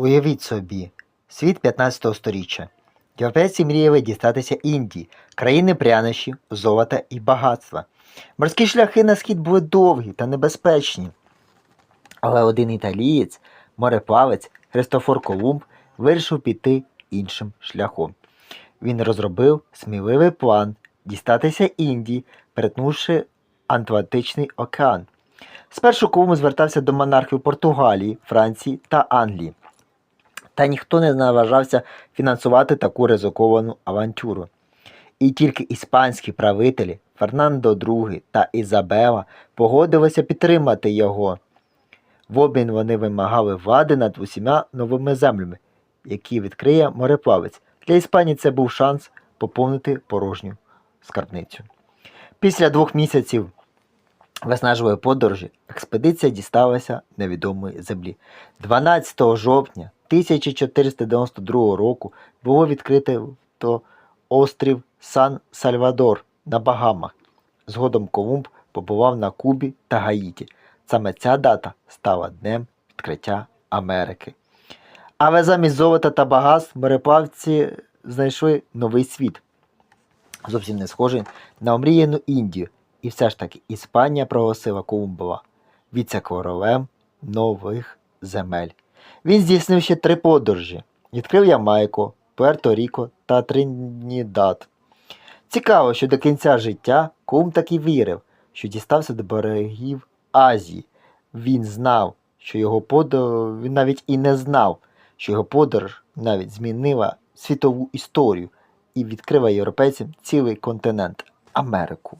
Уявіть собі, світ 15 сторіччя. Європейці мріяли дістатися Індії, країни прянощів, золота і багатства. Морські шляхи на схід були довгі та небезпечні. Але один італієць, мореплавець Христофор Колумб вирішив піти іншим шляхом. Він розробив сміливий план дістатися Індії, перетнувши Атлантичний океан. Спершу Колумб звертався до монархів Португалії, Франції та Англії. Та ніхто не наважався фінансувати таку ризиковану авантюру. І тільки іспанські правителі Фернандо II та Ізабела погодилися підтримати його. В обмін вони вимагали влади над усіма новими землями, які відкриє мореплавець. Для Іспанії це був шанс поповнити порожню скарбницю. Після двох місяців виснажливої подорожі експедиція дісталася невідомої землі. 12 жовтня 1492 року було відкрито острів Сан-Сальвадор на Багамах. Згодом Колумб побував на Кубі та Гаїті. Саме ця дата стала днем відкриття Америки. Але замість золота та багатств мореплавці знайшли новий світ, зовсім не схожий на омріяну Індію. І все ж таки Іспанія проголосила Колумбова віце-королем нових земель. Він здійснив ще три подорожі: відкрив Ямайку, Пуерто-Ріко та Тринідад. Цікаво, що до кінця життя Колумб так і вірив, що дістався до берегів Азії. Він знав, що його подорож, він навіть і не знав, що його подорож навіть змінила світову історію і відкрила європейцям цілий континент Америку.